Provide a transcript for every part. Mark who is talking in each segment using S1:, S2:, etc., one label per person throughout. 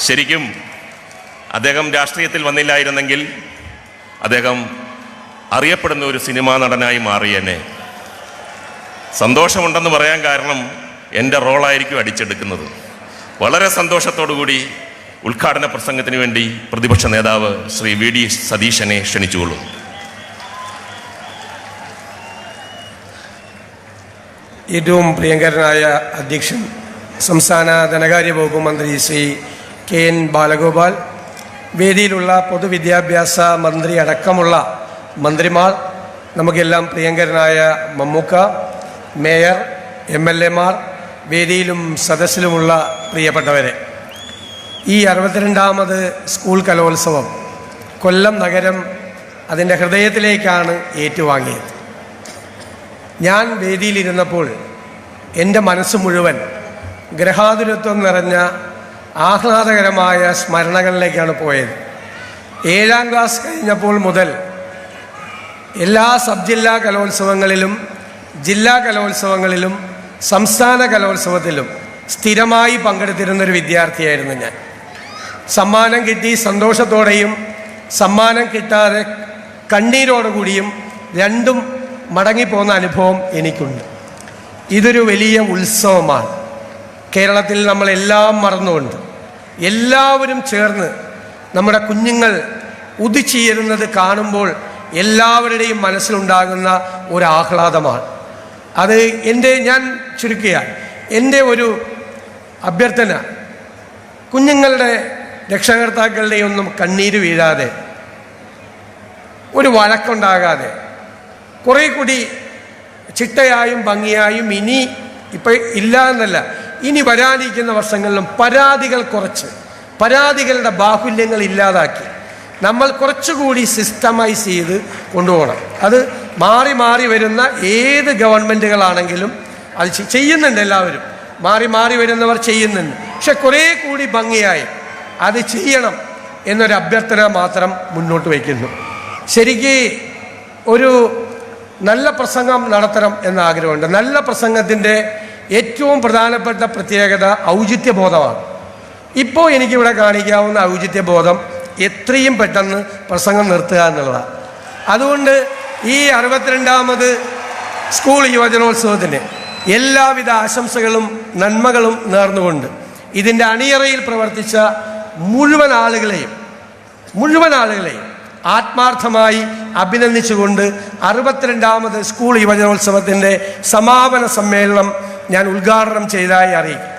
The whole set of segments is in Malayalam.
S1: ശരിക്കും അദ്ദേഹം രാഷ്ട്രീയത്തിൽ വന്നില്ലായിരുന്നെങ്കിൽ അദ്ദേഹം അറിയപ്പെടുന്ന ഒരു സിനിമാ നടനായി മാറിയെന്നെ സന്തോഷമുണ്ടെന്ന് പറയാൻ കാരണം എന്റെ റോളായിരിക്കും അടിച്ചെടുക്കുന്നത്. വളരെ സന്തോഷത്തോടുകൂടി ഉദ്ഘാടന പ്രസംഗത്തിന് വേണ്ടി പ്രതിപക്ഷ നേതാവ് ശ്രീ വി ഡി സതീശനെ ക്ഷണിച്ചുകൊള്ളും.
S2: ഏറ്റവും പ്രിയങ്കരനായ അധ്യക്ഷൻ സംസ്ഥാന ധനകാര്യ വകുപ്പ് മന്ത്രി ശ്രീ കെ എൻ ബാലഗോപാൽ വേദിയിലുള്ള പൊതുവിദ്യാഭ്യാസ മന്ത്രി അടക്കമുള്ള മന്ത്രിമാർ നമുക്കെല്ലാം പ്രിയങ്കരനായ മമ്മൂക്ക മേയർ എം എൽ എമാർ വേദിയിലും സദസ്സിലുമുള്ള പ്രിയപ്പെട്ടവരെ. ഈ അറുപത്തിരണ്ടാമത് സ്കൂൾ കലോത്സവം കൊല്ലം നഗരം അതിന്റെ ഹൃദയത്തിലേക്കാണ് ഏറ്റുവാങ്ങിയത്. ഞാൻ വേദിയിലിരുന്നപ്പോൾ എന്റെ മനസ്സ് മുഴുവൻ ഗ്രഹാതുരത്വം നിറഞ്ഞ ആഹ്ലാദകരമായ സ്മരണകളിലേക്കാണ് പോയത്. ഏഴാം ക്ലാസ് കഴിഞ്ഞപ്പോൾ മുതൽ എല്ലാ സബ് ജില്ലാ കലോത്സവങ്ങളിലും ജില്ലാ കലോത്സവങ്ങളിലും സംസ്ഥാന കലോത്സവത്തിലും സ്ഥിരമായി പങ്കെടുത്തിരുന്നൊരു വിദ്യാർത്ഥിയായിരുന്നു ഞാൻ. സമ്മാനം കിട്ടി സന്തോഷത്തോടെയും സമ്മാനം കിട്ടാതെ കണ്ണീരോടുകൂടിയും രണ്ടും മടങ്ങിപ്പോകുന്ന അനുഭവം എനിക്കുണ്ട്. ഇതൊരു വലിയ ഉത്സവമാണ്. കേരളത്തിൽ നമ്മളെല്ലാം മറന്നുകൊണ്ട് എല്ലാവരും ചേർന്ന് നമ്മുടെ കുഞ്ഞുങ്ങൾ ഉദിച്ചുയരുന്നത് കാണുമ്പോൾ എല്ലാവരുടെയും മനസ്സിലുണ്ടാകുന്ന ഒരു ആഹ്ലാദമാണ് അത് എന്റെ ഞാൻ ചുരുക്കുകയാണ് എന്റെ ഒരു അഭ്യർത്ഥന കുഞ്ഞുങ്ങളുടെ രക്ഷകർത്താക്കളുടെ ഒന്നും കണ്ണീര് വീഴാതെ ഒരു വഴക്കുണ്ടാകാതെ കുറേ കൂടി ചിട്ടയായും ഭംഗിയായും ഇനി ഇപ്പം ഇല്ല എന്നല്ല ഇനി വരാനിരിക്കുന്ന വർഷങ്ങളിലും പരാതികൾ കുറച്ച്. പരാതികളുടെ ബാഹുല്യങ്ങൾ ഇല്ലാതാക്കി. നമ്മൾ കുറച്ചുകൂടി സിസ്റ്റമൈസ് ചെയ്ത് കൊണ്ടുപോകണം. അത് മാറി മാറി വരുന്ന ഏത് ഗവൺമെന്റുകളാണെങ്കിലും അത് ചെയ്യുന്നുണ്ട് എല്ലാവരും. മാറി മാറി വരുന്നവർ ചെയ്യുന്നുണ്ട്. പക്ഷെ കുറേ കൂടി ഭംഗിയായി അത് ചെയ്യണം എന്നൊരു അഭ്യർത്ഥന മാത്രം മുന്നോട്ട് വയ്ക്കുന്നു. ശരിക്ക് ഒരു നല്ല പ്രസംഗം നടത്തണം എന്ന ആഗ്രഹമുണ്ട്. നല്ല പ്രസംഗത്തിന്റെ ഏറ്റവും പ്രധാനപ്പെട്ട പ്രത്യേകത ഔചിത്യബോധമാണ്. ഇപ്പോൾ എനിക്കിവിടെ കാണിക്കാവുന്ന ഔചിത്യബോധം എത്രയും പെട്ടെന്ന് പ്രസംഗം നിർത്തുക എന്നുള്ളതാണ് അതുകൊണ്ട് ഈ അറുപത്തിരണ്ടാമത് സ്കൂൾ യുവജനോത്സവത്തിന് എല്ലാവിധ ആശംസകളും നന്മകളും നേർന്നുകൊണ്ട് ഇതിന്റെ അണിയറയിൽ പ്രവർത്തിച്ച മുഴുവൻ ആളുകളെയും മുഴുവൻ ആളുകളെയും ആത്മാർത്ഥമായി അഭിനന്ദിച്ചുകൊണ്ട് അറുപത്തിരണ്ടാമത് സ്കൂൾ യുവജനോത്സവത്തിന്റെ സമാപന സമ്മേളനം ഞാൻ ഉദ്ഘാടനം ചെയ്തതായി അറിയിക്കും.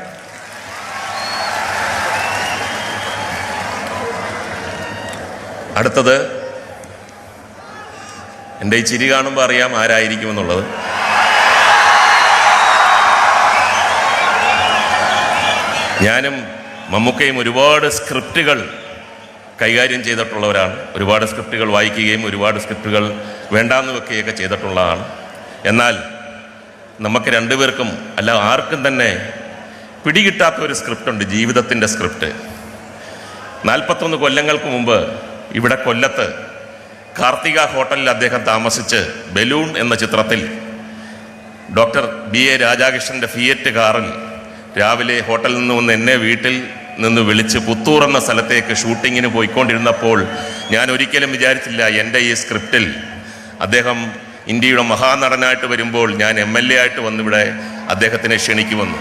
S1: അടുത്തത് എന്റെ ഈ ചിരി കാണുമ്പോൾ അറിയാം ആരായിരിക്കും എന്നുള്ളത്. ഞാനും മമ്മൂക്കയും ഒരുപാട് സ്ക്രിപ്റ്റുകൾ കൈകാര്യം ചെയ്തിട്ടുള്ളവരാണ്. ഒരുപാട് സ്ക്രിപ്റ്റുകൾ വായിക്കുകയും ഒരുപാട് സ്ക്രിപ്റ്റുകൾ വേണ്ടാന്ന് വെക്കുകയൊക്കെ ചെയ്തിട്ടുള്ളതാണ്. എന്നാൽ നമുക്ക് രണ്ടുപേർക്കും അല്ല ആർക്കും തന്നെ പിടികിട്ടാത്ത ഒരു സ്ക്രിപ്റ്റ് ഉണ്ട് ജീവിതത്തിന്റെ സ്ക്രിപ്റ്റ്. നാൽപ്പത്തൊന്ന് കൊല്ലങ്ങൾക്ക് മുമ്പ് ഇവിടെ കൊല്ലത്ത് കാർത്തിക ഹോട്ടലിൽ അദ്ദേഹം താമസിച്ച് ബലൂൺ എന്ന ചിത്രത്തിൽ ഡോക്ടർ ബി എ രാജാകൃഷ്ണന്റെ ഫിയറ്റ് കാറിൽ രാവിലെ ഹോട്ടലിൽ നിന്ന് വന്ന് എന്നെ വീട്ടിൽ നിന്ന് വിളിച്ച് പുത്തൂർ എന്ന സ്ഥലത്തേക്ക് ഷൂട്ടിങ്ങിന് പോയിക്കൊണ്ടിരുന്നപ്പോൾ ഞാൻ ഒരിക്കലും വിചാരിച്ചില്ല എന്റെ ഈ സ്ക്രിപ്റ്റിൽ അദ്ദേഹം ഇന്ത്യയുടെ മഹാനടനായിട്ട് വരുമ്പോൾ ഞാൻ എം എൽ എ ആയിട്ട് വന്നിവിടെ അദ്ദേഹത്തിനെ ക്ഷണിക്കുമെന്ന്.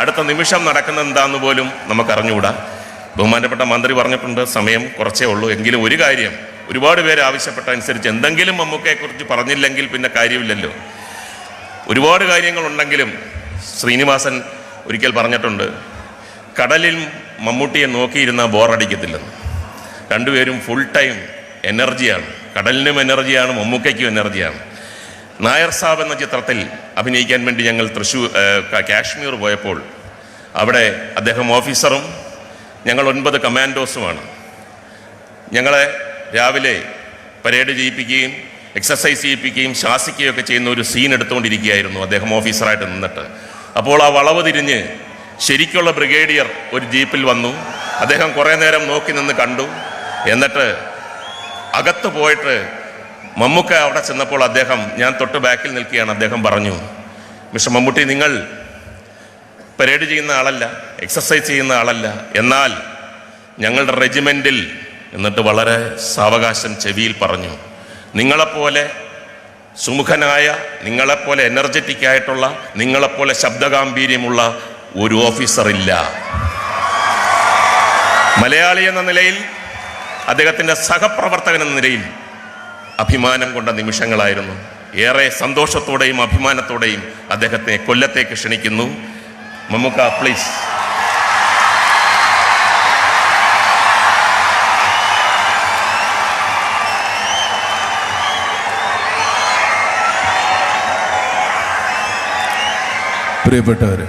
S1: അടുത്ത നിമിഷം നടക്കുന്ന എന്താന്ന് പോലും നമുക്കറിഞ്ഞുകൂടാ. ബഹുമാനപ്പെട്ട മന്ത്രി പറഞ്ഞിട്ടുണ്ട് സമയം കുറച്ചേ ഉള്ളൂ. എങ്കിലും ഒരു കാര്യം ഒരുപാട് പേര് ആവശ്യപ്പെട്ട അനുസരിച്ച് എന്തെങ്കിലും മമ്മൂക്കയെക്കുറിച്ച് പറഞ്ഞില്ലെങ്കിൽ പിന്നെ കാര്യമില്ലല്ലോ. ഒരുപാട് കാര്യങ്ങളുണ്ടെങ്കിലും ശ്രീനിവാസൻ ഒരിക്കൽ പറഞ്ഞിട്ടുണ്ട് കടലിൽ മമ്മൂട്ടിയെ നോക്കിയിരുന്ന ബോറടിക്കത്തില്ലെന്ന്. രണ്ടുപേരും ഫുൾ ടൈം എനർജിയാണ് കടലിനും എനർജിയാണ് മമ്മൂക്കയ്ക്കും എനർജിയാണ് നായർ സാബ് എന്ന ചിത്രത്തിൽ അഭിനയിക്കാൻ വേണ്ടി ഞങ്ങൾ തൃശ്ശൂർ കാശ്മീർ പോയപ്പോൾ അവിടെ അദ്ദേഹം ഓഫീസറും ഞങ്ങൾ ഒൻപത് കമാൻഡോസുമാണ്. ഞങ്ങളെ രാവിലെ പരേഡ് ചെയ്യിപ്പിക്കുകയും എക്സസൈസ് ചെയ്യിപ്പിക്കുകയും ശാസിക്കുകയൊക്കെ ചെയ്യുന്ന ഒരു സീൻ എടുത്തുകൊണ്ടിരിക്കുകയായിരുന്നു അദ്ദേഹം ഓഫീസറായിട്ട് നിന്നിട്ട്. അപ്പോൾ ആ വളവ് തിരിഞ്ഞ് ശരിക്കുള്ള ബ്രിഗേഡിയർ ഒരു ജീപ്പിൽ വന്നു. അദ്ദേഹം കുറേ നേരം നോക്കി നിന്ന് കണ്ടു. എന്നിട്ട് അകത്ത് പോയിട്ട് മമ്മൂക്ക അവിടെ ചെന്നപ്പോൾ അദ്ദേഹം ഞാൻ തൊട്ട് ബാക്കിൽ നിൽക്കുകയാണ് അദ്ദേഹം പറഞ്ഞു മിസ്റ്റർ മമ്മൂട്ടി നിങ്ങൾ പരേഡ് ചെയ്യുന്ന ആളല്ല എക്സസൈസ് ചെയ്യുന്ന ആളല്ല. എന്നാൽ ഞങ്ങളുടെ റെജിമെന്റിൽ എന്നിട്ട് വളരെ സാവകാശം ചെവിയിൽ പറഞ്ഞു നിങ്ങളെപ്പോലെ സുമുഖനായ നിങ്ങളെപ്പോലെ എനർജറ്റിക് ആയിട്ടുള്ള നിങ്ങളെപ്പോലെ ശബ്ദഗാംഭീര്യമുള്ള ഒരു ഓഫീസർ ഇല്ല. മലയാളി എന്ന നിലയിൽ അദ്ദേഹത്തിന്റെ സഹപ്രവർത്തകൻ എന്ന നിലയിൽ അഭിമാനം കൊണ്ട നിമിഷങ്ങളായിരുന്നു. ഏറെ സന്തോഷത്തോടെയും അഭിമാനത്തോടെയും അദ്ദേഹത്തെ കൊല്ലത്തേക്ക് ക്ഷണിക്കുന്നു. മമ്മുക്ക പ്ലീസ്
S3: പ്രിയപ്പെട്ടവര്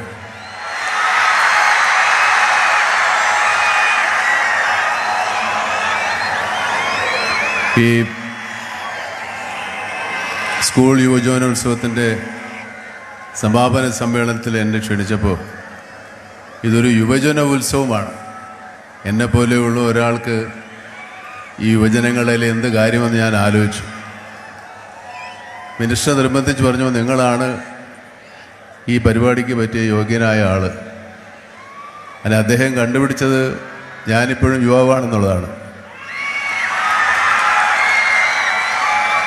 S3: ഈ സ്കൂൾ യുവജനോത്സവത്തിന്റെ സമാപന സമ്മേളനത്തിൽ എന്നെ ക്ഷണിച്ചപ്പോൾ ഇതൊരു യുവജന ഉത്സവമാണ് എന്നെ പോലെയുള്ള ഒരാൾക്ക് ഈ യുവജനങ്ങളിൽ എന്ത് കാര്യമെന്ന് ഞാൻ ആലോചിച്ചു. മിനിസ്റ്റർ നിർബന്ധിച്ച് പറഞ്ഞു നിങ്ങളാണ് ഈ പരിപാടിക്ക് പറ്റിയ യോഗ്യനായ ആൾ അല്ല അദ്ദേഹം കണ്ടുപിടിച്ചത് ഞാനിപ്പോഴും യുവാവാണെന്നുള്ളതാണ്.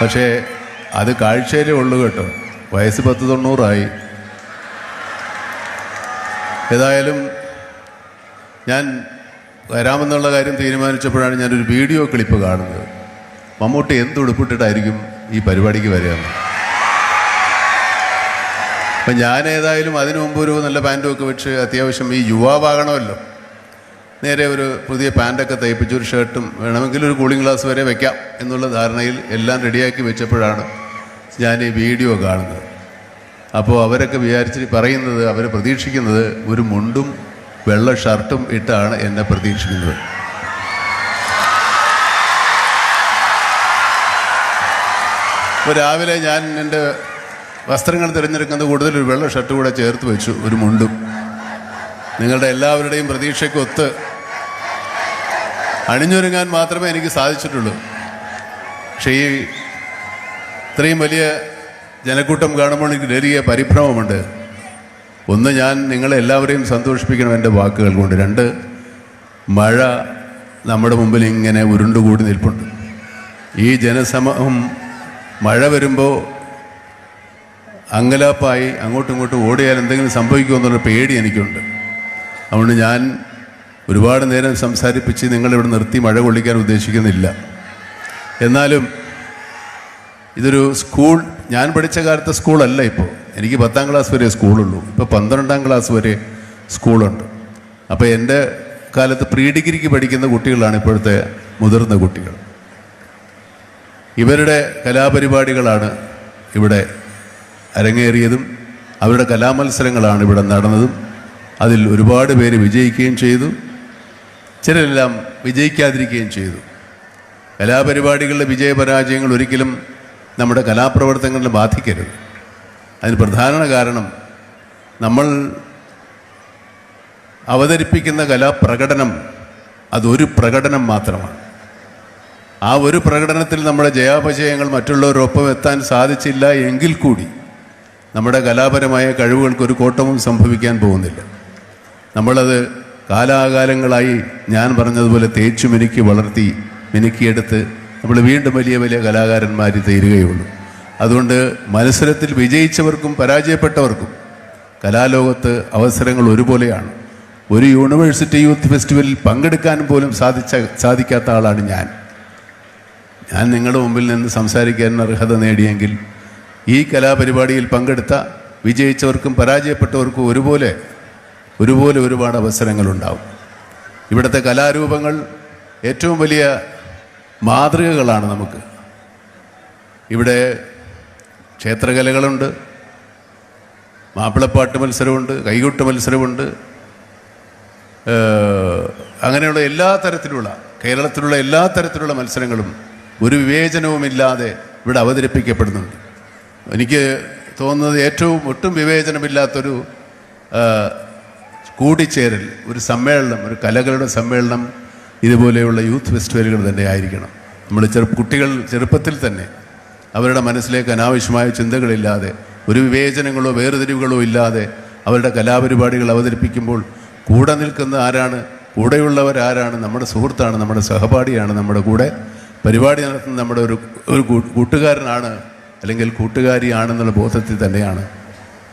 S3: പക്ഷേ അത് കാഴ്ചയിലേ ഉള്ളൂ കേട്ടോ. വയസ്സ് പത്ത് തൊണ്ണൂറായി. ഏതായാലും ഞാൻ വരാമെന്നുള്ള കാര്യം തീരുമാനിച്ചപ്പോഴാണ് ഞാനൊരു വീഡിയോ ക്ലിപ്പ് കാണുന്നത്. മമ്മൂട്ടി എന്ത് ഉടുപ്പിട്ടിട്ടായിരിക്കും ഈ പരിപാടിക്ക് വരിക അപ്പം ഞാൻ ഏതായാലും അതിനു മുമ്പ് ഒരു നല്ല പാന്റും ഒക്കെ വെച്ച് അത്യാവശ്യം ഈ യുവാവാകണമല്ലോ. നേരെ ഒരു പുതിയ പാന്റൊക്കെ തയ്പ്പിച്ച് ഒരു ഷർട്ടും വേണമെങ്കിൽ ഒരു കൂളിംഗ് ഗ്ലാസ് വരെ വെക്കാം എന്നുള്ള ധാരണയിൽ എല്ലാം റെഡിയാക്കി വെച്ചപ്പോഴാണ് ഞാൻ ഈ വീഡിയോ കാണുന്നത്. അപ്പോൾ അവരൊക്കെ വിചാരിച്ച് പറയുന്നത് അവർ പ്രതീക്ഷിക്കുന്നത് ഒരു മുണ്ടും വെള്ള ഷർട്ടും ഇട്ടാണ് എന്നെ പ്രതീക്ഷിക്കുന്നത്. ഇപ്പോൾ രാവിലെ ഞാൻ എന്റെ വസ്ത്രങ്ങൾ തിരഞ്ഞെടുക്കുന്നത് കൂടുതൽ ഒരു വെള്ള ഷർട്ട് കൂടെ ചേർത്ത് വെച്ചു ഒരു മുണ്ടും. നിങ്ങളുടെ എല്ലാവരുടെയും പ്രതീക്ഷയ്ക്കൊത്ത് അണിഞ്ഞൊരുങ്ങാൻ മാത്രമേ എനിക്ക് സാധിച്ചിട്ടുള്ളൂ. പക്ഷേ ഈ ഇത്രയും വലിയ ജനക്കൂട്ടം കാണുമ്പോൾ എനിക്ക് നേരിയ പരിഭ്രമമുണ്ട്. ഒന്ന് ഞാൻ നിങ്ങളെ എല്ലാവരെയും സന്തോഷിപ്പിക്കണം എന്റെ വാക്കുകൾ കൊണ്ട്. രണ്ട് മഴ നമ്മുടെ മുമ്പിൽ ഇങ്ങനെ ഉരുണ്ടുകൂടി നിൽപ്പുണ്ട്. ഈ ജനസമൂഹം മഴ വരുമ്പോൾ അങ്കലാപ്പായി അങ്ങോട്ടും ഇങ്ങോട്ടും ഓടിയാൽ എന്തെങ്കിലും സംഭവിക്കുമെന്നുള്ള പേടി എനിക്കുണ്ട്. അതുകൊണ്ട് ഞാൻ ഒരുപാട് നേരം സംസാരിപ്പിച്ച് നിങ്ങളിവിടെ നിർത്തി മഴ കൊള്ളിക്കാൻ ഉദ്ദേശിക്കുന്നില്ല. എന്നാലും ഇതൊരു സ്കൂൾ ഞാൻ പഠിച്ച കാലത്തെ സ്കൂളല്ല ഇപ്പോൾ എനിക്ക് പത്താം ക്ലാസ് വരെ സ്കൂളുള്ളൂ. ഇപ്പോൾ പന്ത്രണ്ടാം ക്ലാസ് വരെ സ്കൂളുണ്ട്. അപ്പോൾ എന്റെ കാലത്ത് പ്രീ ഡിഗ്രിക്ക് പഠിക്കുന്ന കുട്ടികളാണ് ഇപ്പോഴത്തെ മുതിർന്ന കുട്ടികൾ. ഇവരുടെ കലാപരിപാടികളാണ് ഇവിടെ അരങ്ങേറിയതും അവരുടെ കലാമത്സരങ്ങളാണ് ഇവിടെ നടന്നതും. അതിൽ ഒരുപാട് പേര് വിജയിക്കുകയും ചെയ്തു. ചിലരെല്ലാം വിജയിക്കാതിരിക്കുകയും ചെയ്തു. കലാപരിപാടികളുടെ വിജയപരാജയങ്ങൾ ഒരിക്കലും നമ്മുടെ കലാപ്രവർത്തനങ്ങളെ ബാധിക്കരുത്. അതിന് പ്രധാന കാരണം നമ്മൾ അവതരിപ്പിക്കുന്ന കലാപ്രകടനം അതൊരു പ്രകടനം മാത്രമാണ്. ആ ഒരു പ്രകടനത്തിൽ നമ്മുടെ ജയാപജയങ്ങൾ മറ്റുള്ളവരൊപ്പം എത്താൻ സാധിച്ചില്ല എങ്കിൽ കൂടി നമ്മുടെ കലാപരമായ കഴിവുകൾക്ക് ഒരു കോട്ടവും സംഭവിക്കാൻ പോകുന്നില്ല. നമ്മളത് കാലാകാലങ്ങളായി ഞാൻ പറഞ്ഞതുപോലെ തേച്ചു മിനുക്കി വളർത്തി മിനുക്കിയെടുത്ത് നമ്മൾ വീണ്ടും വലിയ വലിയ കലാകാരന്മാർ തീരുകയുള്ളൂ. അതുകൊണ്ട് മത്സരത്തിൽ വിജയിച്ചവർക്കും പരാജയപ്പെട്ടവർക്കും കലാലോകത്ത് അവസരങ്ങൾ ഒരുപോലെയാണ്. ഒരു യൂണിവേഴ്സിറ്റി യൂത്ത് ഫെസ്റ്റിവലിൽ പങ്കെടുക്കാൻ പോലും സാധിച്ച സാധിക്കാത്ത ആളാണ് ഞാൻ. ഞാൻ നിങ്ങളുടെ മുമ്പിൽ നിന്ന് സംസാരിക്കാൻ അർഹത നേടിയെങ്കിൽ ഈ കലാപരിപാടിയിൽ പങ്കെടുത്ത വിജയിച്ചവർക്കും പരാജയപ്പെട്ടവർക്കും ഒരുപോലെ ഒരുപോലെ ഒരുപാട് അവസരങ്ങളുണ്ടാവും. ഇവിടുത്തെ കലാരൂപങ്ങൾ ഏറ്റവും വലിയ മാതൃകകളാണ് നമുക്ക്. ഇവിടെ ക്ഷേത്രകലകളുണ്ട് മാപ്പിളപ്പാട്ട് മത്സരമുണ്ട് കൈകൊട്ട് മത്സരമുണ്ട്. അങ്ങനെയുള്ള എല്ലാ തരത്തിലുള്ള കേരളത്തിലുള്ള എല്ലാ തരത്തിലുള്ള മത്സരങ്ങളും ഒരു വിവേചനവുമില്ലാതെ ഇവിടെ അവതരിപ്പിക്കപ്പെടുന്നുണ്ട്. എനിക്ക് തോന്നുന്നത് ഏറ്റവും ഒട്ടും വിവേചനമില്ലാത്തൊരു കൂടിച്ചേരൽ ഒരു സമ്മേളനം ഒരു കലകളുടെ സമ്മേളനം ഇതുപോലെയുള്ള യൂത്ത് ഫെസ്റ്റിവലുകൾ തന്നെ ആയിരിക്കണം. നമ്മൾ ചെറു കുട്ടികൾ ചെറുപ്പത്തിൽ തന്നെ അവരുടെ മനസ്സിലേക്ക് അനാവശ്യമായ ചിന്തകളില്ലാതെ ഒരു വിവേചനങ്ങളോ വേർതിരിവുകളോ ഇല്ലാതെ അവരുടെ കലാപരിപാടികൾ അവതരിപ്പിക്കുമ്പോൾ കൂടെ നിൽക്കുന്ന ആരാണ് കൂടെയുള്ളവർ ആരാണ് നമ്മുടെ സുഹൃത്താണ് നമ്മുടെ സഹപാഠിയാണ് നമ്മുടെ കൂടെ പരിപാടി നടത്തുന്ന നമ്മുടെ ഒരു ഒരു കൂട്ടുകാരനാണ് അല്ലെങ്കിൽ കൂട്ടുകാരിയാണെന്നുള്ള ബോധത്തിൽ തന്നെയാണ്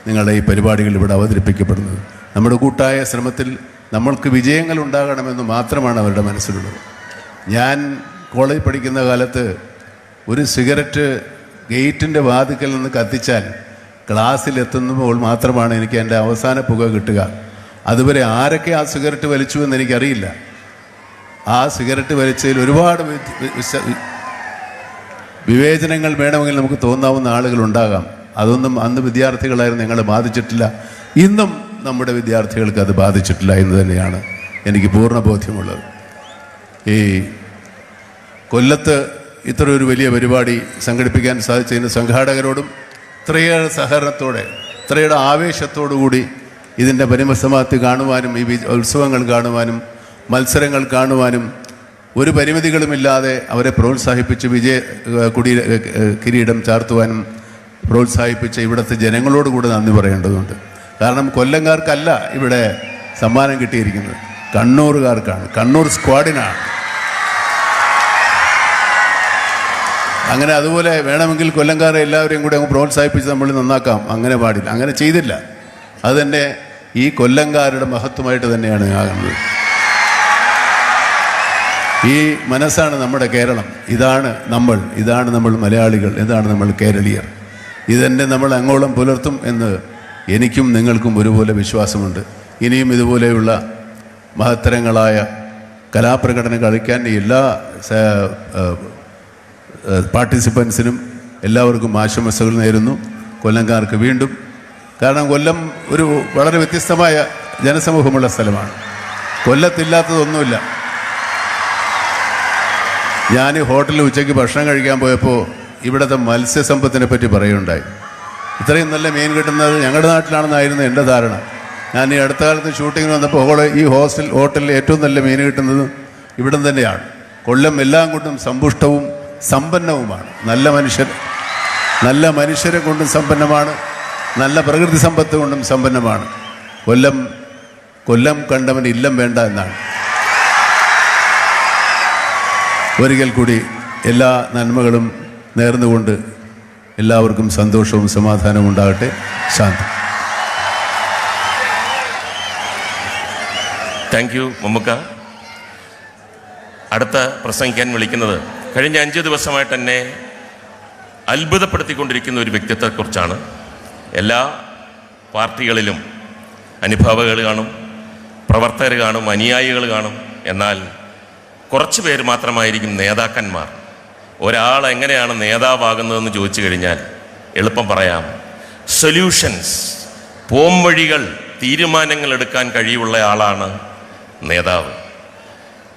S3: നിങ്ങളുടെ ഈ പരിപാടികൾ ഇവിടെ അവതരിപ്പിക്കപ്പെടുന്നത്. നമ്മുടെ കൂട്ടായ ശ്രമത്തിൽ നമ്മൾക്ക് വിജയങ്ങൾ ഉണ്ടാകണമെന്ന് മാത്രമാണ് അവരുടെ മനസ്സിലുള്ളത്. ഞാൻ കോളേജ് പഠിക്കുന്ന കാലത്ത് ഒരു സിഗരറ്റ് ഗേറ്റിന്റെ വാതിക്കൽ നിന്ന് കത്തിച്ചാൽ ക്ലാസ്സിലെത്തുമ്പോൾ മാത്രമാണ് എനിക്ക് എന്റെ അവസാന പുക കിട്ടുക. അതുവരെ ആരൊക്കെ ആ സിഗരറ്റ് വലിച്ചു എന്ന് എനിക്കറിയില്ല. ആ സിഗരറ്റ് വലിച്ചതിൽ ഒരുപാട് വിവേചനങ്ങൾ വേണമെങ്കിൽ നമുക്ക് തോന്നാവുന്ന ആളുകളുണ്ടാകാം അതൊന്നും അന്ന് വിദ്യാർത്ഥികളായിരുന്നു ഞങ്ങളെ ബാധിച്ചിട്ടില്ല. ഇന്നും നമ്മുടെ വിദ്യാർത്ഥികൾക്ക് അത് ബാധിച്ചിട്ടില്ല എന്ന് തന്നെയാണ് എനിക്ക് പൂർണ ബോധ്യമുള്ളത്. ഈ കൊല്ലത്ത് ഇത്ര ഒരു വലിയ പരിപാടി സംഘടിപ്പിക്കാൻ സാധിച്ചതിന് സംഘാടകരോടും ഇത്രയേറെ സഹകരണത്തോടെ ഇത്രയുടെ ആവേശത്തോടു കൂടി ഇതിന്റെ പരിമസമാപ്തി കാണുവാനും ഈ ഉത്സവങ്ങൾ കാണുവാനും മത്സരങ്ങൾ കാണുവാനും ഒരു പരിമിതികളുമില്ലാതെ അവരെ പ്രോത്സാഹിപ്പിച്ച് വിജയ കുടി കിരീടം ചാർത്തുവാനും പ്രോത്സാഹിപ്പിച്ച ഇവിടുത്തെ ജനങ്ങളോട് കൂടെ നന്ദി പറയേണ്ടതുണ്ട്. കാരണം കൊല്ലങ്കാർക്കല്ല ഇവിടെ സമ്മാനം കിട്ടിയിരിക്കുന്നത്. കണ്ണൂറുകാർക്കാണ് കണ്ണൂർ സ്ക്വാഡിനാണ്. അങ്ങനെ അതുപോലെ വേണമെങ്കിൽ കൊല്ലംകാരെ എല്ലാവരെയും കൂടെ അങ്ങ് പ്രോത്സാഹിപ്പിച്ച് നമ്മൾ നന്നാക്കാം. അങ്ങനെ പാടില്ല. അങ്ങനെ ചെയ്തില്ല. അത് തന്നെ ഈ കൊല്ലംകാരുടെ മഹത്വമായിട്ട് തന്നെയാണ് ആകുന്നത്. ഈ മനസ്സാണ് നമ്മുടെ കേരളം. ഇതാണ് നമ്മൾ. ഇതാണ് നമ്മൾ മലയാളികൾ. ഇതാണ് നമ്മൾ കേരളീയർ. ഇതന്നെ നമ്മൾ അങ്ങോളം പുലർത്തും എന്ന് എനിക്കും നിങ്ങൾക്കും ഒരുപോലെ വിശ്വാസമുണ്ട്. ഇനിയും ഇതുപോലെയുള്ള മഹത്തരങ്ങളായ കലാപ്രകടനം കളിക്കാൻ എല്ലാ പാർട്ടിസിപ്പൻസിനും എല്ലാവർക്കും ആശംസകൾ നേരുന്നു. കൊല്ലംകാർക്ക് വീണ്ടും. കാരണം കൊല്ലം ഒരു വളരെ വ്യത്യസ്തമായ ജനസമൂഹമുള്ള സ്ഥലമാണ്. കൊല്ലത്തില്ലാത്തതൊന്നുമില്ല. ഞാൻ ഹോട്ടലിൽ ഉച്ചയ്ക്ക് ഭക്ഷണം കഴിക്കാൻ പോയപ്പോൾ ഇവിടുത്തെ മത്സ്യസമ്പത്തിനെ പറ്റി പറയുണ്ടായി ഇത്രയും നല്ല മീൻ കിട്ടുന്നത് ഞങ്ങളുടെ നാട്ടിലാണെന്നായിരുന്നു എന്റെ ധാരണ. ഞാൻ ഈ അടുത്ത കാലത്ത് ഷൂട്ടിങ്ങിന് വന്നപ്പോൾ ഈ ഹോസ്റ്റൽ ഹോട്ടലിൽ ഏറ്റവും നല്ല മീൻ കിട്ടുന്നത് ഇവിടം തന്നെയാണ്. കൊല്ലം എല്ലാം കൊണ്ടും സമ്പുഷ്ടവും സമ്പന്നവുമാണ്. നല്ല മനുഷ്യർ നല്ല മനുഷ്യരെ കൊണ്ടും സമ്പന്നമാണ്. നല്ല പ്രകൃതി സമ്പത്ത് കൊണ്ടും സമ്പന്നമാണ്. കൊല്ലം കൊല്ലം കണ്ടവൻ ഇല്ലം വേണ്ട എന്നാണ്. ഒരിക്കൽ കൂടി എല്ലാ നന്മകളും നേർന്നുകൊണ്ട് എല്ലാവർക്കും സന്തോഷവും സമാധാനവും ഉണ്ടാകട്ടെ. ശാന്തി.
S1: Thank you Mammukka. അടുത്ത പ്രസംഗിക്കാൻ വിളിക്കുന്നത് കഴിഞ്ഞ അഞ്ച് ദിവസമായിട്ട് തന്നെ അത്ഭുതപ്പെടുത്തിക്കൊണ്ടിരിക്കുന്ന ഒരു വ്യക്തിത്വത്തെക്കുറിച്ചാണ്. എല്ലാ പാർട്ടികളിലും അനുഭാവകൾ കാണും പ്രവർത്തകർ കാണും അനുയായികൾ കാണും. എന്നാൽ കുറച്ച് പേര് മാത്രമായിരിക്കും നേതാക്കന്മാർ. ഒരാൾ എങ്ങനെയാണ് നേതാവാകുന്നതെന്ന് ചോദിച്ചു കഴിഞ്ഞാൽ എളുപ്പം പറയാം. സൊല്യൂഷൻസ് പോംവഴികൾ തീരുമാനങ്ങൾ എടുക്കാൻ കഴിയുള്ള ആളാണ് നേതാവ്.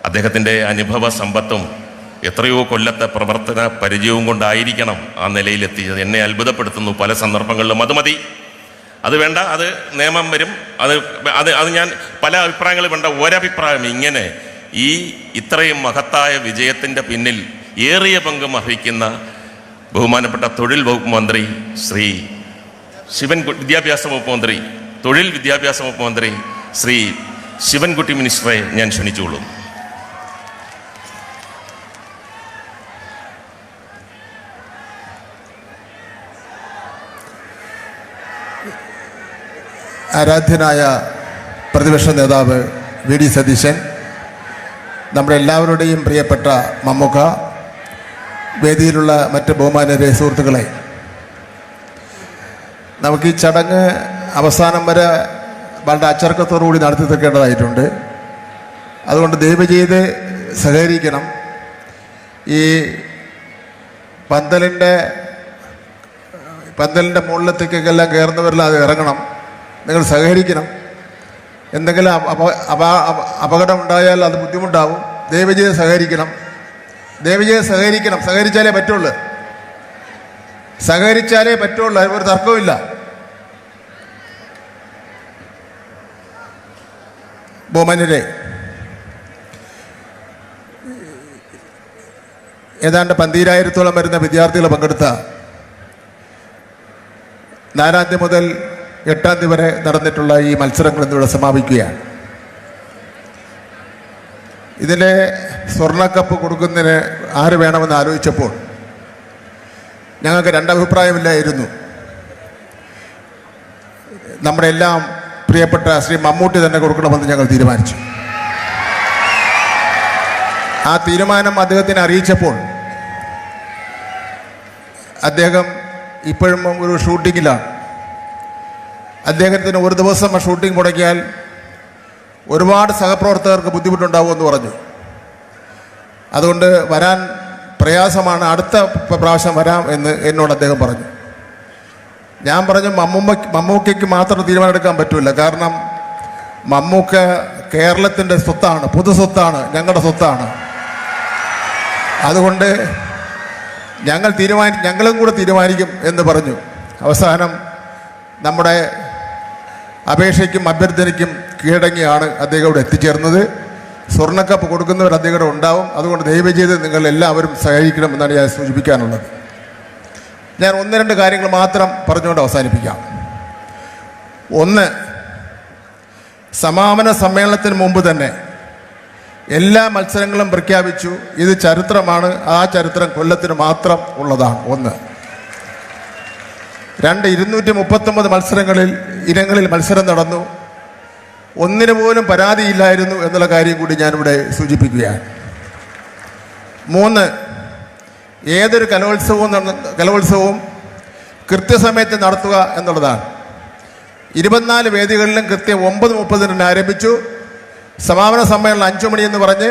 S1: അദ്ദേഹത്തിന്റെ അനുഭവ സമ്പത്തും എത്രയോ കൊല്ലത്തെ പ്രവർത്തന പരിചയവും കൊണ്ടായിരിക്കണം ആ നിലയിലെത്തിയത്. എന്നെ അത്ഭുതപ്പെടുത്തുന്നു പല സന്ദർഭങ്ങളിലും. അത് മതി. അത് വേണ്ട അത് നിയമം വരും. അത് അത് അത് ഞാൻ പല അഭിപ്രായങ്ങളും വേണ്ട. ഒരഭിപ്രായം ഇങ്ങനെ ഈ ഇത്രയും മഹത്തായ വിജയത്തിന്റെ പിന്നിൽ ഏറിയ പങ്കും അർഹിക്കുന്ന ബഹുമാനപ്പെട്ട തൊഴിൽ വകുപ്പ് മന്ത്രി ശ്രീ ശിവൻ വിദ്യാഭ്യാസ വകുപ്പ് മന്ത്രി തൊഴിൽ വിദ്യാഭ്യാസ വകുപ്പ് മന്ത്രി ശ്രീ ശിവൻകുട്ടി മിനിസ്റ്ററെ ഞാൻ ക്ഷണിച്ചുകൊള്ളും
S4: ആരാധ്യനായ പ്രതിപക്ഷ നേതാവ് വി ഡി സതീശൻ നമ്മുടെ എല്ലാവരുടെയും പ്രിയപ്പെട്ട മമ്മുക്ക വേദിയിലുള്ള മറ്റ് ബഹുമാനരെ സുഹൃത്തുക്കളെ നമുക്ക് ഈ ചടങ്ങ് അവസാനം വരെ വളരെ അച്ചടക്കത്തോടുകൂടി നടത്തി തീർക്കേണ്ടതായിട്ടുണ്ട്. അതുകൊണ്ട് ദയവ് ചെയ്ത് സഹകരിക്കണം. ഈ പന്തലിന്റെ പന്തലിന്റെ മുകളിലത്തേക്കെല്ലാം കയറുന്നവരിൽ അത് ഇറങ്ങണം. നിങ്ങൾ സഹകരിക്കണം. എന്തെങ്കിലും അപ- അപ- അപ- അപ- അപകടം ഉണ്ടായാൽ അത് ബുദ്ധിമുട്ടാവും. ദയവ് സഹകരിക്കണം. ദയവ് ചെയ്ത് സഹകരിക്കണം. സഹകരിച്ചാലേ പറ്റുള്ളൂ. സഹകരിച്ചാലേ പറ്റുള്ളൂ. ഒരു തർക്കവുമില്ല. ബഹുമാന്യരെ ഏതാണ്ട് പന്തീരായിരത്തോളം വരുന്ന വിദ്യാർത്ഥികൾ പങ്കെടുത്ത നാലാം തീയതി മുതൽ എട്ടാം തീയതി വരെ നടന്നിട്ടുള്ള ഈ മത്സരങ്ങൾ ഇന്നിവിടെ സമാപിക്കുകയാണ്. ഇതിലെ സ്വർണക്കപ്പ് കൊടുക്കുന്നതിന് ആര് വേണമെന്ന് ആലോചിച്ചപ്പോൾ ഞങ്ങൾക്ക് രണ്ടഭിപ്രായമില്ലായിരുന്നു. നമ്മുടെ എല്ലാം പ്രിയപ്പെട്ട ശ്രീ മമ്മൂട്ടി തന്നെ കൊടുക്കണമെന്ന് ഞങ്ങൾ തീരുമാനിച്ചു. ആ തീരുമാനം അദ്ദേഹത്തിന് അറിയിച്ചപ്പോൾ അദ്ദേഹം ഇപ്പോഴും ഒരു ഷൂട്ടിങ്ങിലാണ്. അദ്ദേഹത്തിന് ഒരു ദിവസം ആ ഷൂട്ടിംഗ് മുടക്കിയാൽ ഒരുപാട് സഹപ്രവർത്തകർക്ക് ബുദ്ധിമുട്ടുണ്ടാവുമെന്ന് പറഞ്ഞു. അതുകൊണ്ട് വരാൻ പ്രയാസമാണ് അടുത്ത പ്രാവശ്യം വരാം എന്ന് എന്നോട് അദ്ദേഹം പറഞ്ഞു. ഞാൻ പറഞ്ഞു മമ്മൂമ്മ മമ്മൂക്കയ്ക്ക് മാത്രം തീരുമാനമെടുക്കാൻ പറ്റില്ല കാരണം മമ്മൂക്ക കേരളത്തിന്റെ സ്വത്താണ് പൊതു സ്വത്താണ് ഞങ്ങളുടെ സ്വത്താണ്. അതുകൊണ്ട് ഞങ്ങൾ തീരുമാനി ഞങ്ങളും കൂടെ തീരുമാനിക്കും എന്ന് പറഞ്ഞു. അവസാനം നമ്മുടെ അപേക്ഷയ്ക്കും അഭ്യർത്ഥനയ്ക്കും കീഴടങ്ങിയാണ് അദ്ദേഹം ഇവിടെ എത്തിച്ചേർന്നത്. സ്വർണക്കപ്പ് കൊടുക്കുന്നവർ അദ്ദേഹം ഉണ്ടാവും. അതുകൊണ്ട് ദയവ് ചെയ്ത് നിങ്ങൾ എല്ലാവരും സഹായിക്കണം എന്നാണ് ഞാൻ സൂചിപ്പിക്കാനുള്ളത്. ഞാൻ ഒന്ന് രണ്ട് കാര്യങ്ങൾ മാത്രം പറഞ്ഞുകൊണ്ട് അവസാനിപ്പിക്കാം. ഒന്ന് സമാപന സമ്മേളനത്തിന് മുമ്പ് തന്നെ എല്ലാ മത്സരങ്ങളും പ്രഖ്യാപിച്ചു. ഇത് ചരിത്രമാണ്. ആ ചരിത്രം കൊല്ലത്തിന് മാത്രം ഉള്ളതാണ്. ഒന്ന് രണ്ട് ഇരുന്നൂറ്റി മുപ്പത്തൊമ്പത് മത്സരങ്ങളിൽ ഇനങ്ങളിൽ മത്സരം നടന്നു. ഒന്നിനു പോലും പരാതിയില്ലായിരുന്നു എന്നുള്ള കാര്യം കൂടി ഞാനിവിടെ സൂചിപ്പിക്കുകയാണ്. മൂന്ന് ഏതൊരു കലോത്സവവും കലോത്സവവും കൃത്യസമയത്ത് നടത്തുക എന്നുള്ളതാണ്. ഇരുപത്തിനാല് വേദികളിലും കൃത്യം ഒമ്പത് മുപ്പതിന് ആരംഭിച്ചു. സമാപന സമ്മേളനം അഞ്ചു മണി എന്ന് പറഞ്ഞ്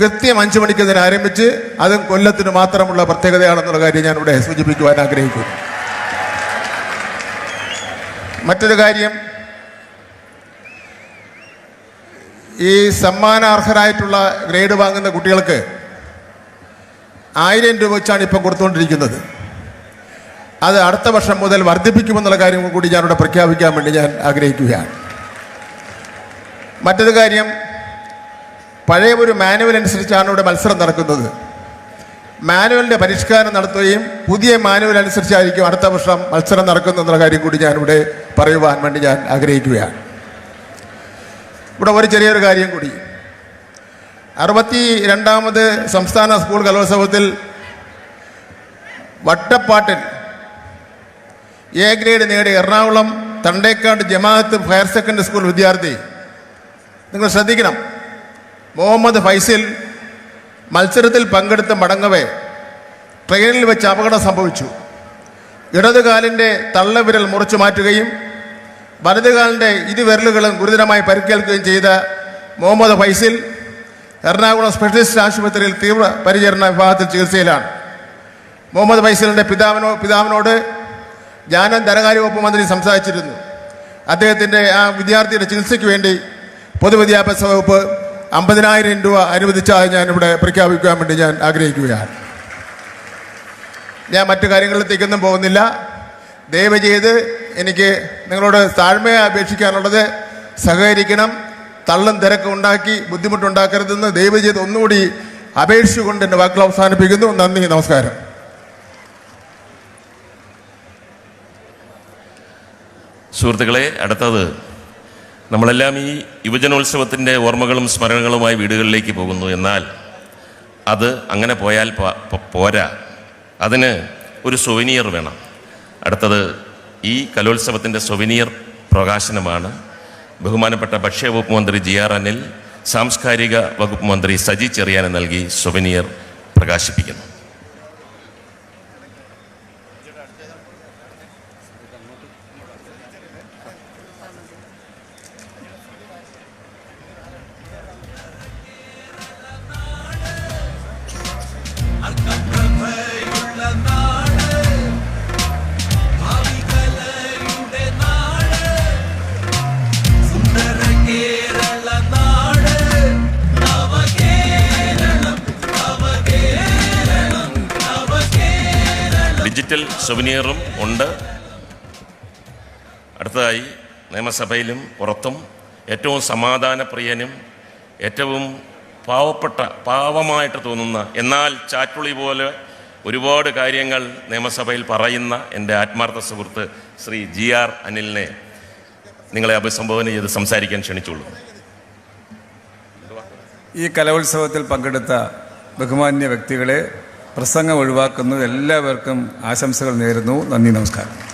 S4: കൃത്യം അഞ്ചു മണിക്ക് തന്നെ ആരംഭിച്ച് അതും കൊല്ലത്തിന് മാത്രമുള്ള പ്രത്യേകതയാണെന്നുള്ള കാര്യം ഞാനിവിടെ സൂചിപ്പിക്കുവാൻ ആഗ്രഹിക്കുന്നു. മറ്റൊരു കാര്യം ഈ സമ്മാനാർഹരായിട്ടുള്ള ഗ്രേഡ് വാങ്ങുന്ന കുട്ടികൾക്ക് ആയിരം രൂപ വെച്ചാണ് ഇപ്പം കൊടുത്തുകൊണ്ടിരിക്കുന്നത്. അത് അടുത്ത വർഷം മുതൽ വർദ്ധിപ്പിക്കുമെന്നുള്ള കാര്യം കൂടി ഞാനിവിടെ പ്രഖ്യാപിക്കാൻ വേണ്ടി ഞാൻ ആഗ്രഹിക്കുകയാണ്. മറ്റൊരു കാര്യം പഴയ ഒരു മാനുവൽ അനുസരിച്ചാണ് ഇവിടെ മത്സരം നടക്കുന്നത്. മാനുവലിന്റെ പരിഷ്കാരം നടത്തുകയും പുതിയ മാനുവൽ അനുസരിച്ചായിരിക്കും അടുത്ത വർഷം മത്സരം നടക്കുന്നെന്നുള്ള കാര്യം കൂടി ഞാനിവിടെ പറയുവാൻ വേണ്ടി ഞാൻ ആഗ്രഹിക്കുകയാണ്. ഇവിടെ ഒരു ചെറിയൊരു കാര്യം കൂടി. അറുപത്തി രണ്ടാമത് സംസ്ഥാന സ്കൂൾ കലോത്സവത്തിൽ വട്ടപ്പാട്ടിൽ എ ഗ്രേഡ് നേടിയ Ernakulam Thandekkad Jamaat higher secondary school വിദ്യാർത്ഥി നിങ്ങൾ ശ്രദ്ധിക്കണം. മുഹമ്മദ് ഫൈസിൽ മത്സരത്തിൽ പങ്കെടുത്ത് മടങ്ങവേ ട്രെയിനിൽ വെച്ച് അപകടം സംഭവിച്ചു. ഇടതുകാലിന്റെ തള്ളവിരൽ മുറിച്ചു മാറ്റുകയും വലതുകാലിന്റെ ഇരുവിരലുകളും ഗുരുതരമായി പരിക്കേൽക്കുകയും ചെയ്ത മുഹമ്മദ് ഫൈസിൽ എറണാകുളം സ്പെഷ്യലിസ്റ്റ് ആശുപത്രിയിൽ തീവ്ര പരിചരണ വിഭാഗത്തിൽ ചികിത്സയിലാണ്. മുഹമ്മദ് ഫൈസലിന്റെ പിതാവിനോ പിതാവിനോട് ഞാനും ധനകാര്യ വകുപ്പ് മന്ത്രി സംസാരിച്ചിരുന്നു. അദ്ദേഹത്തിന്റെ ആ വിദ്യാർത്ഥിയുടെ ചികിത്സയ്ക്ക് വേണ്ടി പൊതുവിദ്യാഭ്യാസ വകുപ്പ് അമ്പതിനായിരം രൂപ അനുവദിച്ചാൽ ഞാൻ ഇവിടെ പ്രഖ്യാപിക്കാൻ വേണ്ടി ഞാൻ ആഗ്രഹിക്കുകയാണ്. ഞാൻ മറ്റു കാര്യങ്ങളിലേക്കൊന്നും പോകുന്നില്ല. ദയവ് ചെയ്ത് എനിക്ക് നിങ്ങളോട് താഴ്മയെ അപേക്ഷിക്കാനുള്ളത് സഹകരിക്കണം. തള്ളും തിരക്കും ഉണ്ടാക്കി ബുദ്ധിമുട്ടുണ്ടാക്കരുതെന്ന് ദയവ് ചെയ്ത് ഒന്നുകൂടി അപേക്ഷിച്ചുകൊണ്ട് എന്റെ വാക്കുകൾ അവസാനിപ്പിക്കുന്നു. നന്ദി നമസ്കാരം.
S1: സുഹൃത്തുക്കളെ അടുത്തത് നമ്മളെല്ലാം ഈ യുവജനോത്സവത്തിന്റെ ഓർമ്മകളും സ്മരണകളുമായി വീടുകളിലേക്ക് പോകുന്നു. എന്നാൽ അത് അങ്ങനെ പോയാൽ പോരാ. അതിന് ഒരു സൊവിനിയർ വേണം. അടുത്തത് ഈ കലോത്സവത്തിന്റെ സൊവിനിയർ പ്രകാശനമാണ്. ബഹുമാനപ്പെട്ട ഭക്ഷ്യവകുപ്പ് മന്ത്രി ജി ആർ അനിൽ സാംസ്കാരിക വകുപ്പ് മന്ത്രി സജി ചെറിയാന് നൽകി സൊവിനിയർ പ്രകാശിപ്പിക്കുന്നു. ഡിജിറ്റൽ സുവനീറും ഉണ്ട്. അടുത്തതായി നിയമസഭയിലും പുറത്തും ഏറ്റവും സമാധാനപ്രിയനും ഏറ്റവും പാവപ്പെട്ട പാവമായിട്ട് തോന്നുന്ന എന്നാൽ ചാറ്റുളി പോലെ ഒരുപാട് കാര്യങ്ങൾ നിയമസഭയിൽ പറയുന്ന എന്റെ ആത്മാർത്ഥ സുഹൃത്ത് ശ്രീ ജി ആർ അനിലിനെ നിങ്ങളെ അഭിസംബോധന ചെയ്ത് സംസാരിക്കാൻ ക്ഷണിച്ചുള്ളൂ.
S5: ഈ കലോത്സവത്തിൽ പങ്കെടുത്ത ബഹുമാന്യ വ്യക്തികളെ പ്രസംഗം ഒഴിവാക്കുന്നത് എല്ലാവർക്കും ആശംസകൾ നേരുന്നു. നന്ദി നമസ്കാരം.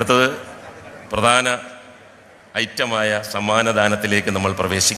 S1: അടുത്തത് പ്രധാന ഐറ്റമായ സമ്മാനദാനത്തിലേക്ക് നമ്മൾ പ്രവേശിക്കും.